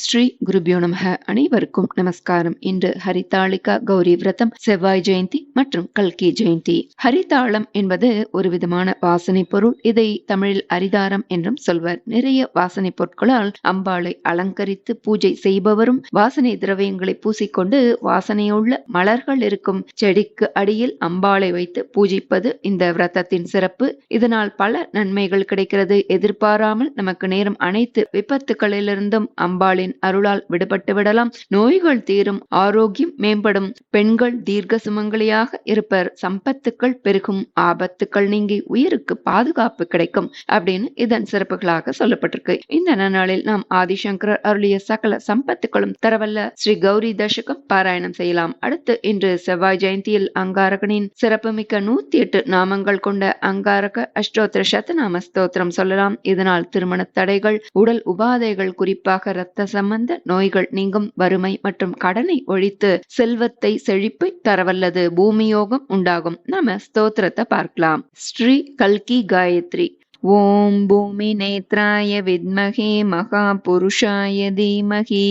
ஸ்ரீ குருபியோ நமக. அனைவருக்கும் நமஸ்காரம். இன்று ஹரிதாளிகா கௌரி விரதம் செவ்வாய் ஜெயந்தி மற்றும் கல்கி ஜெயந்தி. ஹரிதாளம் என்பது ஒரு விதமான வாசனை பொருள். இதை தமிழில் அரிதாரம் என்றும் சொல்வர். நிறைய வாசனை பொருட்களால் அம்பாளை அலங்கரித்து பூஜை செய்பவரும் வாசனை திரவியங்களை பூசிக்கொண்டு வாசனையுள்ள மலர்கள் இருக்கும் செடிக்கு அடியில் அம்பாளை வைத்து பூஜிப்பது இந்த விரதத்தின் சிறப்பு. இதனால் பல நன்மைகள் கிடைக்கிறது. எதிர்பாராமல் நமக்கு நேரம் அனைத்து விபத்துகளிலிருந்தும் அம்பாளின் அருளால் விடுபட்டு விடலாம். நோய்கள் தீரும் ஆரோக்கியம் மேம்படும். பெண்கள் தீர்க்க சுமங்கலியாக இருப்பர். சம்பத்துக்கள் பெருகும். ஆபத்துக்கள் நீங்கி உயிருக்கு பாதுகாப்பு கிடைக்கும் அப்படின்னு இதன் சிறப்புகளாக சொல்லப்பட்டிருக்கு. இந்த நன்னாளில் நாம் ஆதிசங்கரர் அருளிய சகல சம்பத்துக்களும் தரவல்ல ஸ்ரீ கௌரி தசகம் பாராயணம் செய்யலாம். அடுத்து இன்று செவ்வாய் ஜெயந்தியில் அங்காரகனின் சிறப்புமிக்க நூத்தி எட்டு நாமங்கள் கொண்ட அங்காரக அஷ்டோத்திர சத்தநாம ஸ்தோத்திரம் சொல்லலாம். இதனால் திருமண தடைகள் உடல் உபாதைகள் குறிப்பாக இரத்த சம்பந்த நோய்கள் நீங்கும் வறுமை மற்றும் கடனை ஒழித்து செல்வத்தை செழிப்பை தரவல்லது பூமியோகம் உண்டாகும். நாம ஸ்தோத்திரத்தை பார்க்கலாம். ஸ்ரீ கல்கி காயத்ரி. ஓம் பூமி நேத்ராய வித்மகே மகாபுருஷாய தீமகி.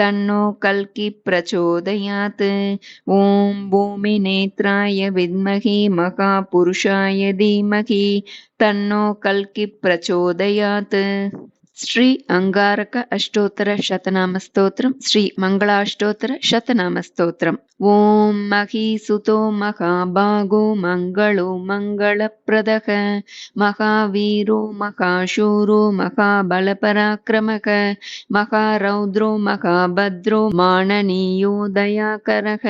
தன்னோ கல்கி பிரச்சோதயாத் ஓம் பூமி நேத்ராய வித்மகி மகாபுருஷாய தீமகி. श्री अङ्गारक अष्टोत्तरशतनामस्तोत्रम् श्री मङ्गलाष्टोत्तरशतनामस्तोत्रम् ॐ महीसुतो महाभागो मङ्गलो मङ्गलप्रदः महावीरो महाशूरो महाबलपराक्रमः महारौद्रो महाभद्रो माणनीयो दयाकरः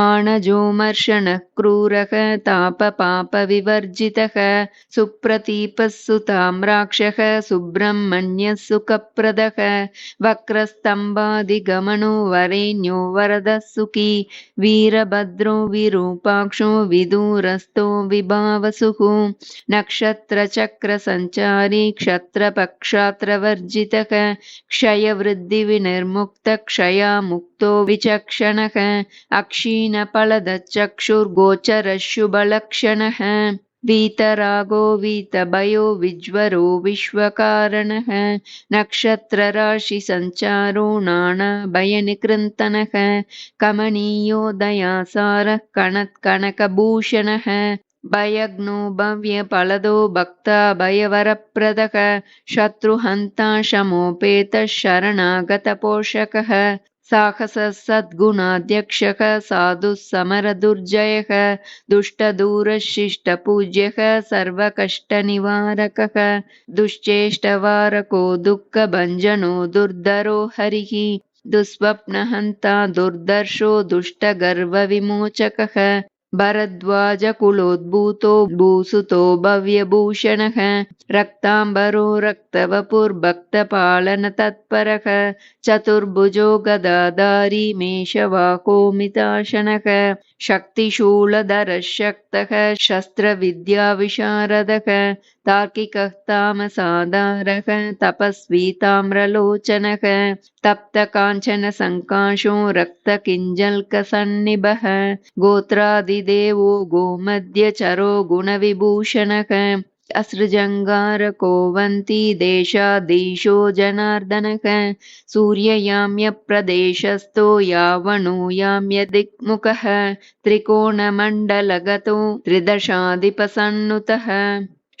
माणजोमर्षणः क्रूरः तापपापविवर्जितः सुप्रतीपः सुताम्राक्षः सुब्रह्मण्य सुखप्रदः वक्रस्तम्भादिगमनो वरेण्यो वरदः सुखी वीरभद्रो विरूपाक्षो विदूरस्थो विभावसुः नक्षत्रचक्रसञ्चारी क्षत्रपक्षात्रवर्जितः क्षयवृद्धिविनिर्मुक्तक्षयामुक्तो विचक्षणः अक्षीणफलदचक्षुर्गोचरशुभलक्षणः वीतरागो वीतभयो विज्वरो विश्वकारणः नक्षत्रराशिसञ्चारो नानाभयनिकृन्तनः कमनीयो दयासारः कणत्कनकभूषणः भयग्नो भव्यफलदो भक्ता भयवरप्रदः शत्रुहन्ता शमोपेतः शरणागतपोषकः साहसः सद्गुणाध्यक्षः साधुः समरदुर्जयः दुष्टदूरशिष्टपूज्यः सर्वकष्टनिवारकः दुश्चेष्टवारको दुःखभञ्जनो दुर्धरो हरिः दुःस्वप्नहन्ता दुर्दर्शो दुष्टगर्वविमोचकः भरद्वाजकुलोद्भूतो भूसुतो भव्यभूषणः रक्ताम्बरो रक्तवपुर्भक्तपालनतत्परः चतुर्भुजो गदाधारी मेषवाकोमिताशनः। शक्तिशूलधरः शक्तः शस्त्रविद्याविशारदः तार्किकः तामसाधारः तपस्वी ताम्रलोचनः तप्तकाञ्चनसङ्काशो रक्तकिञ्जल्कसन्निभः गोत्रादिदेवो गोमध्यचरो गुणविभूषणः असृजङ्गारकोवन्ती देशाधीशो जनार्दनः सूर्ययाम्यप्रदेशस्थो यावणो याम्यदिक्मुखः त्रिकोणमण्डलगतो त्रिदशाधिपसन्नुतः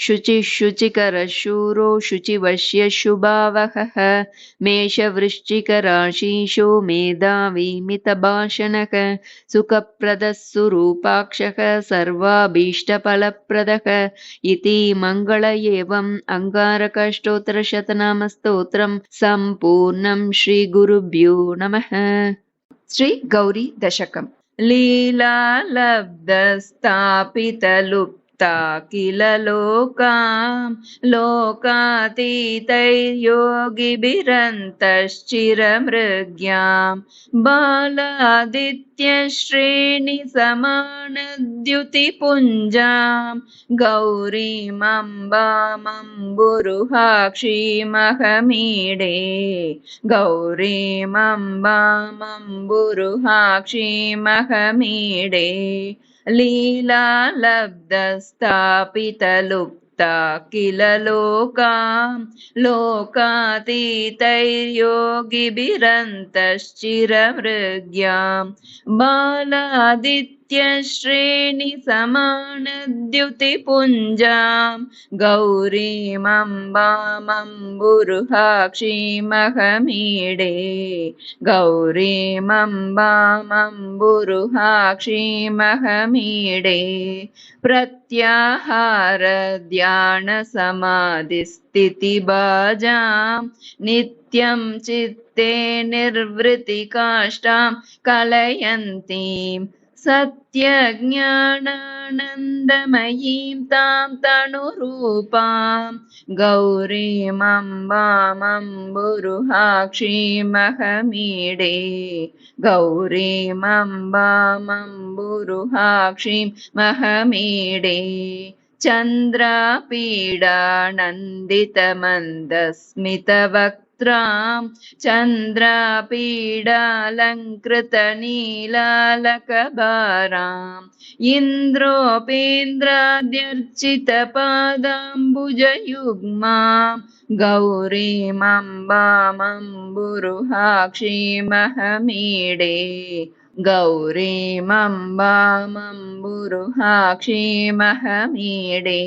शुचिः शुचिकरशूरो शुचिवश्य शुभावहः। मेषवृश्चिकराशीशो मेधावी मितभाषणः सुखप्रदः सुरूपाक्षः सर्वाभीष्टफलप्रदः। इति मङ्गल एवम् अङ्गारकष्टोत्तरशतनामस्तोत्रम् सम्पूर्णम् श्रीगुरुभ्यो नमः। श्री गौरी दशकम् लीलालब्धस्थापितलुप् किल लोकां लोकातीतैर्योगिभिरन्तश्चिरमृग्यां। बालादित्यश्रेणिसमानद्युतिपुञ्जां गौरीमम्बामम्बुरुहाक्षीमहमीडे। गौरीमम्बामम्बुरुहाक्षीमहमीडे लीलालब्धस्थापितलुप्ता विमुक्ता किल लोकां लोकातीतैर्योगिभिरन्तश्चिरमृग्यां बालादित्यश्रेणिसमानद्युतिपुञ्जां गौरीमम्बामम्बुरुहाक्षीमहमीडे। गौरीमम्बामम्बुरुहाक्षीमहमीडे। प्रत्याहारध्यानसमाधिस्थितिबाजां नित्यं चित्ते निर्वृतिकाष्ठां कलयन्तीं सत्यज्ञानानन्दमयीं तां तनुरूपां गौरीमम्बामम्बुरुहाक्षीमहमीडे गौरीमम्बामम्बुरुहाक्षीं महमीडे चन्द्रापीडानन्दितमन्दस्मितवक्त्रां चन्द्रापीडालङ्कृतनीलालकभाराम् इन्द्रोपेन्द्राद्यर्चितपादाम्बुजयुग्मां गौरीमम्बामम्बुरुहाक्षीमहमीडे गौरीमम्बामम्बुरुहाक्षीमहमीडे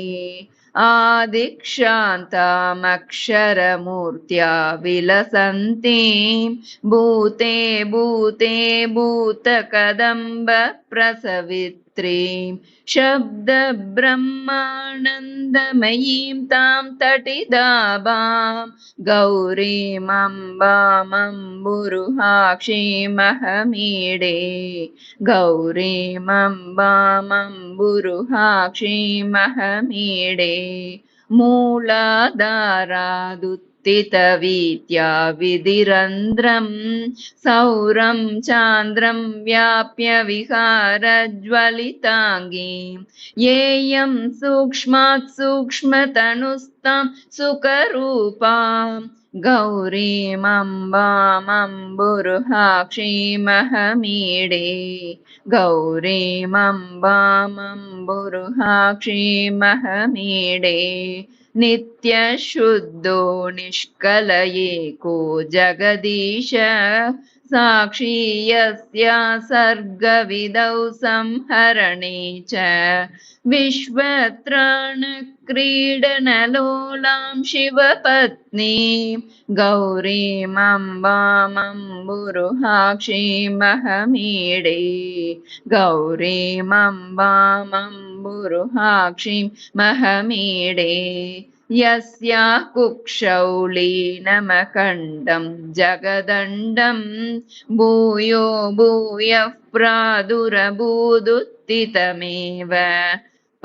आदिक्षान्तामक्षरमूर्त्या विलसन्तीं भूते भूते भूतकदम्बप्रसवित्रीं शब्दब्रह्मानन्दमयीं तां तटिदाभां गौरीमम्बामम्बुरुहाक्षीमहमीडे गौरीमम्बामम्बुरुहाक्षीमहमीडे मूलाधारादुत्थितवीत्या विधिरन्ध्रं सौरं चान्द्रं व्याप्य विहारज्वलिताङ्गीं येयं सूक्ष्मात् सूक्ष्मतनुस्तां सुखरूपां गौरीमम्बामम्बुरुहाक्षीमहमीडे गौरीमम्बामम्बुरुहाक्षीमहमीडे नित्यशुद्धो निष्कलयेको जगदीश साक्षी यस्या सर्गविदौ संहरणे च विश्वत्राणक्रीडनलोलां शिवपत्नीं गौरीमम्बामम्बुरुहाक्षीमहमीडे गौरीमम्बामम्बुरुहाक्षीं महमीडे यस्याः कुक्षौ लीनमखण्डं जगदण्डं भूयो भूयः प्रादुरभूदुत्थितमेव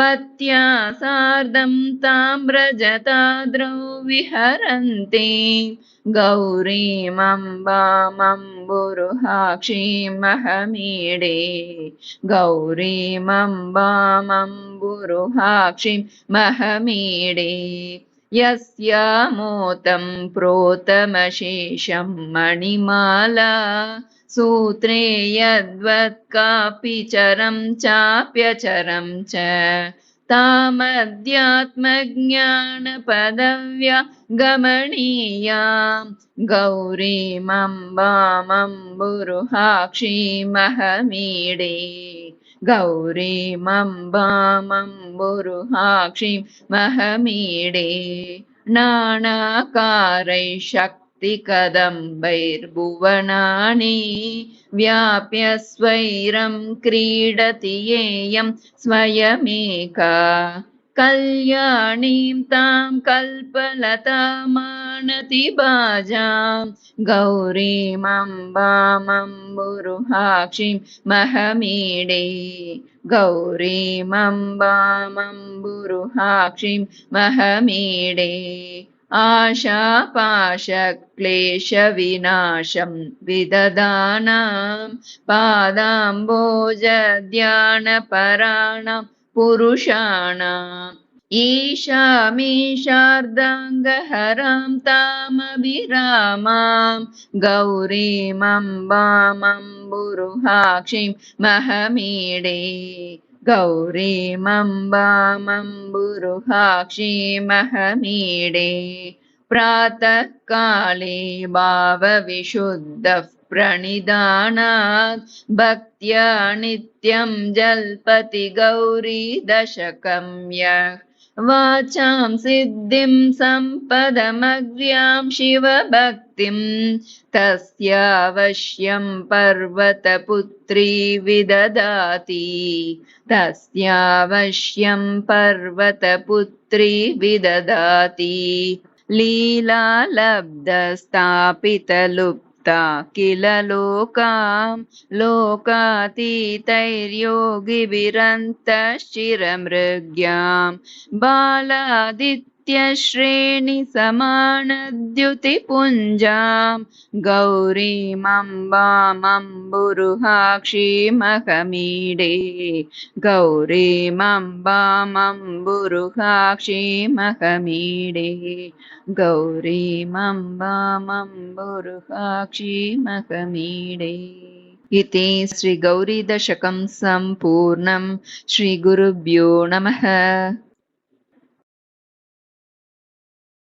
पत्या सार्धं ताम्रजताद्रौ विहरन्ति गौरीमम्बामम्बुरुहाक्षीमहमीडे गौरीमम्बामम्बुरुहाक्षीं महमीडे। यस्यामोतं प्रोतमशेषं मणिमाला सूत्रे यद्वत् कापि चरं चाप्यचरं च तामध्यात्मज्ञानपदव्या गमनीयां गौरीमम्बामम्बुरुहाक्षीमहमीडे गौरीमम्बामम्बुरुहाक्षीं महमीडे। नानाकारैः शक्तिकदम्बैर्भुवनानि व्याप्य स्वैरं क्रीडति येयं स्वयमेका कल्याणीं तां कल्पलतामानति बाजां गौरीमम्बामम्बुरुहाक्षीं महमीडे गौरीमम्बामम्बुरुहाक्षीं महमीडे आशापाशक्लेशविनाशं विददानां पादाम्बोजध्यानपराणां पुरुषाणाम् ईशामीशार्दाङ्गहरां तामभिरामां गौरीमम्बामम्बुरुहाक्षीं महमीडे गौरीमम्बामम्बुरुहाक्षीमहमीडे प्रातःकाले भावविशुद्धः प्रणिदानात् भक्त्या नित्यं जल्पति गौरी दशकं यः वाचां सिद्धिं सम्पदमग्र्यां शिवभक्तिं तस्यावश्यं पर्वतपुत्री विददाति। तस्यावश्यं पर्वतपुत्री विददाति। लीलालब्धस्थापितलुप्ता किल लोकां लोकातीतैर्योगिभिरन्तश्चिरमृग्यां। बालादित्यश्रेणिसमानद्युतिपुञ्जां गौरीमम्बामम्बुरुहाक्षीमहमीडे गौरीमम्बामम्बुरुहाक्षीमहमीडे गौरीमम्बामम्बुरुहाक्षीमहमीडे इति श्रीगौरीदशकं सम्पूर्णं श्रीगुरुभ्यो नमः